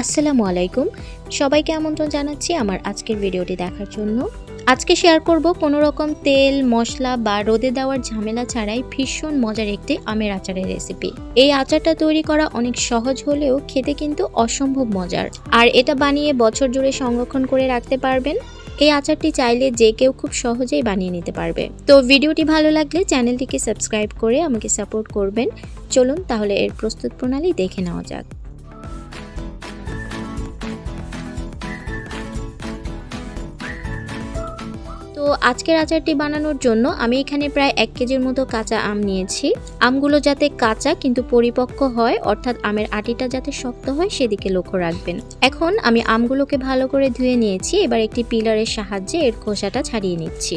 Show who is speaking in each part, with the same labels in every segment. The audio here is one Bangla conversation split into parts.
Speaker 1: আসসালামু আলাইকুম। সবাইকে আমন্ত্রণ জানাচ্ছি আমার আজকের ভিডিওটি দেখার জন্য। আজকে শেয়ার করব কোনো রকম তেল, মশলা বা রোদে দেওয়ার ঝামেলা ছাড়াই ভীষণ মজার একটি আমের আচারের রেসিপি এই আচারটা তৈরি করা অনেক সহজ হলেও খেতে কিন্তু অসম্ভব মজার। আর এটা বানিয়ে বছর জুড়ে সংরক্ষণ করে রাখতে পারবেন। এই আচারটি চাইলে যে কেউ খুব সহজেই বানিয়ে নিতে পারবে। তো ভিডিওটি ভালো লাগলে চ্যানেলটিকে সাবস্ক্রাইব করে আমাকে সাপোর্ট করবেন। চলুন তাহলে এর প্রস্তুত প্রণালী দেখে নেওয়া যাক। তো আজকের আচারটি বানানোর জন্য আমি এখানে প্রায় এক কেজির মতো কাঁচা আম নিয়েছি। আমগুলো যাতে কাঁচা কিন্তু পরিপক্ক হয়, অর্থাৎ আমের আটিটা যাতে শক্ত হয়, সেদিকে লক্ষ্য রাখবেন। এখন আমি আমগুলোকে ভালো করে ধুয়ে নিয়েছি। এবার একটি পিলারের সাহায্যে এর খোসাটা ছাড়িয়ে নিচ্ছি।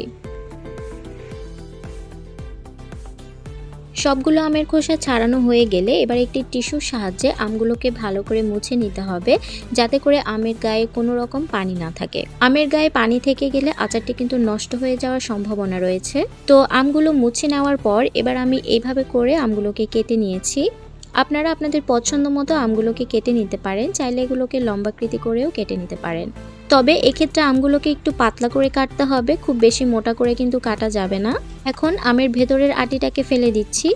Speaker 1: সবগুলো আমের খোসা ছাড়ানো হয়ে গেলে এবার একটি টিস্যুর সাহায্যে আমগুলোকে ভালো করে মুছে নিতে হবে, যাতে করে আমের গায়ে কোনো রকম পানি না থাকে। আমের গায়ে পানি থেকে গেলে আচারটি কিন্তু নষ্ট হয়ে যাওয়ার সম্ভাবনা রয়েছে। তো আমগুলো মুছে নেওয়ার পর এবার আমি এইভাবে করে আমগুলোকে কেটে নিয়েছি। আপনারা আপনাদের পছন্দ মতো আমগুলোকে কেটে নিতে পারেন, চাইলে এগুলোকে লম্বাকৃতি করেও কেটে নিতে পারেন। তবে এক্ষেত্রে আমগুলোকে একটু পাতলা করে কাটতে হবে, খুব বেশি মোটা করে কিন্তু কাটা যাবে না। এখন আমের ভেতরের আটিটাকে ফেলে দিচ্ছি।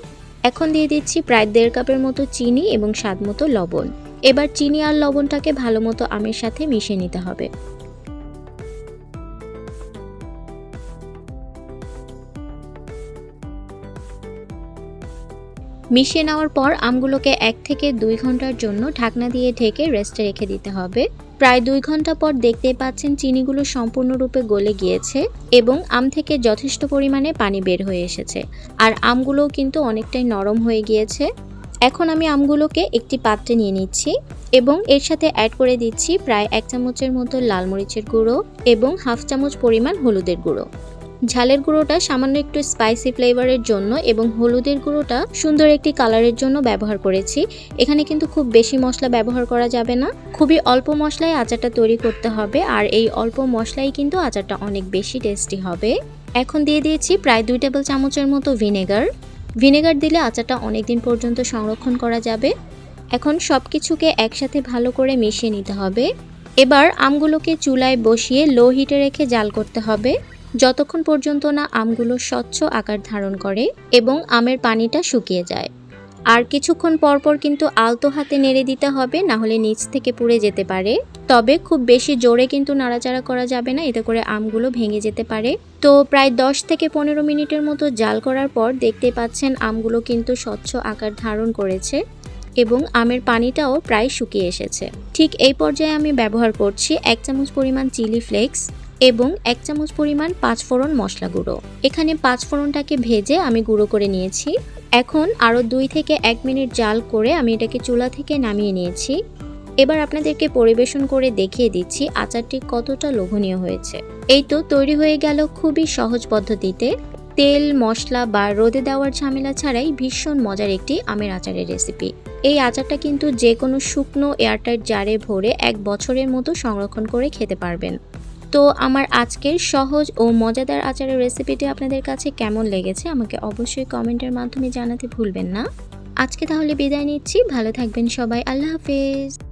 Speaker 1: এখন দিয়ে দিচ্ছি প্রায় দেড় কাপের মতো চিনি এবং স্বাদ মতো লবণ। এবার চিনি আর লবণটাকে ভালো মতো আমের সাথে মিশিয়ে নিতে হবে। মিশিয়ে নেওয়ার পর আমগুলোকে এক থেকে দুই ঘণ্টার জন্য ঢাকনা দিয়ে ঢেকে রেস্টে রেখে দিতে হবে। প্রায় দুই ঘণ্টা পর দেখতে পাচ্ছেন চিনিগুলো সম্পূর্ণরূপে গলে গিয়েছে এবং আম থেকে যথেষ্ট পরিমাণে পানি বের হয়ে এসেছে। আর আমগুলোও কিন্তু অনেকটাই নরম হয়ে গিয়েছে। এখন আমি আমগুলোকে একটি পাত্রে নিয়ে নিচ্ছি এবং এর সাথে অ্যাড করে দিচ্ছি প্রায় এক চামচের মতো লাল মরিচের গুঁড়ো এবং হাফ চামচ পরিমাণ হলুদের গুঁড়ো। ঝালের গুঁড়োটা সামান্য একটু স্পাইসি ফ্লেভারের জন্য এবং হলুদের গুঁড়োটা সুন্দর একটি কালারের জন্য ব্যবহার করেছি। এখানে কিন্তু খুব বেশি মশলা ব্যবহার করা যাবে না। খুবই অল্প মশলায় আচারটা তৈরি করতে হবে আর এই অল্প মশলাই কিন্তু আচারটা অনেক বেশি টেস্টি হবে। এখন দিয়ে দিয়েছি প্রায় দুই টেবিল চামচের মতো ভিনেগার ভিনেগার দিলে আচারটা অনেক দিন পর্যন্ত সংরক্ষণ করা যাবে। এখন সব কিছুকে একসাথে ভালো করে মিশিয়ে নিতে হবে। এবার আমগুলোকে চুলায় বসিয়ে লো হিটে রেখে জাল করতে হবে। যতক্ষণ পর্যন্ত না আমগুলো স্বচ্ছ আকার ধারণ করে এবং আমের পানিটা শুকিয়ে যায়। আর কিছুক্ষণ পরপর কিন্তু আলতো হাতে নেড়ে দিতে হবে, না হলে নিচ থেকে পুড়ে যেতে পারে। তবে খুব বেশি জোরে কিন্তু নাড়াচাড়া করা যাবে না, এতে করে আমগুলো ভেঙে যেতে পারে। তো প্রায় দশ থেকে পনেরো মিনিটের মতো জাল করার পর দেখতে পাচ্ছেন আমগুলো কিন্তু স্বচ্ছ আকার ধারণ করেছে এবং আমের পানিটাও প্রায় শুকিয়ে এসেছে। ঠিক এই পর্যায়ে আমি ব্যবহার করছি এক চামচ পরিমাণ চিলি ফ্লেক্স এবং এক চামচ পরিমাণ পাঁচফোড়ন মশলা গুঁড়ো। এখানে পাঁচফোড়নটাকে ভেজে আমি গুঁড়ো করে নিয়েছি। এখন আরও দুই থেকে এক মিনিট জাল করে আমি এটাকে চুলা থেকে নামিয়ে নিয়েছি। এবার আপনাদেরকে পরিবেশন করে দেখিয়ে দিচ্ছি আচারটি কতটা লোভনীয় হয়েছে। এই তো তৈরি হয়ে গেল খুবই সহজ পদ্ধতিতে। তেল, মশলা বা রোদে দেওয়ার ঝামেলা ছাড়াই ভীষণ মজার একটি আমের আচারের রেসিপি এই আচারটা কিন্তু যে কোনো শুকনো এয়ারটাইট জারে ভরে এক বছরের মতো সংরক্ষণ করে খেতে পারবেন। তো আমার আজকের সহজ ও মজাদার আচারের রেসিপিটি আপনাদের কাছে কেমন লেগেছে, আমাকে অবশ্যই কমেন্টের মাধ্যমে জানাতে ভুলবেন না। আজকে তাহলে বিদায় নিচ্ছি, ভালো থাকবেন সবাই, আল্লাহ হাফেজ।